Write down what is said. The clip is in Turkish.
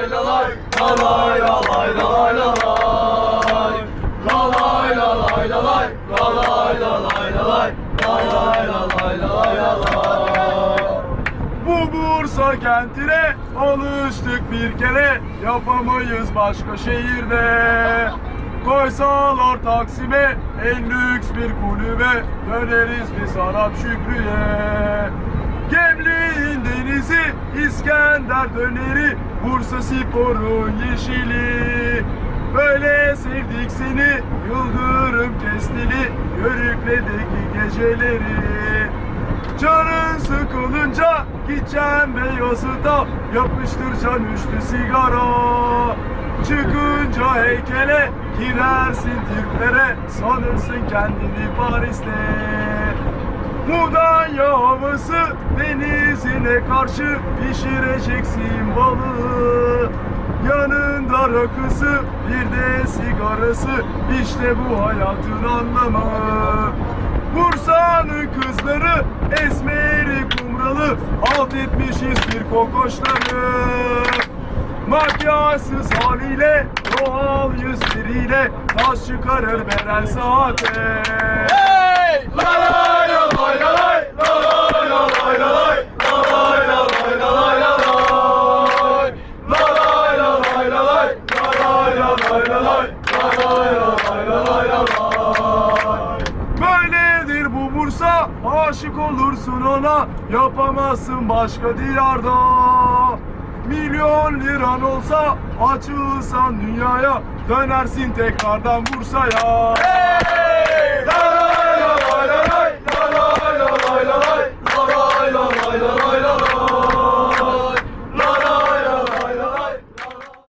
lay la lay La lay la lay la lay la lay La lay la la La la la La la la la Bu Bursa kentine alıştık bir kere Yapamayız başka şehirde Koysalar Taksim'e en lüks bir kulübe Döneriz biz Arap Şükrü'ye İskender döneri Bursa sporun yeşili. Böyle sevdik seni Yıldırım kestili Yörükledeki geceleri. Canın sıkılınca gideceğim Beyazıt'a Yapıştıracaksın üçlü sigara. Çıkınca heykele girersin Türklere Sanırsın kendini Paris'te. Mudanya havası denizine karşı pişireceksin balığı Yanında rakısı bir de sigarası. İşte bu hayatın anlamı. Bursa'nın kızları esmeri kumralı. Alt etmişiz bir kokoşları. Makyajsız haliyle doğal yüzleriyle. Taş çıkarır beren saate. La lay la lay la lay La lay la lay la lay La lay la lay la lay la lay La lay la lay la lay La lay la lay la lay La lay la lay la lay la lay Böyledir bu Bursa Aşık olursun ona. Yapamazsın başka diyarda. Milyon liran olsa Açılsan dünyaya Dönersin tekrardan Bursa'ya. Hey!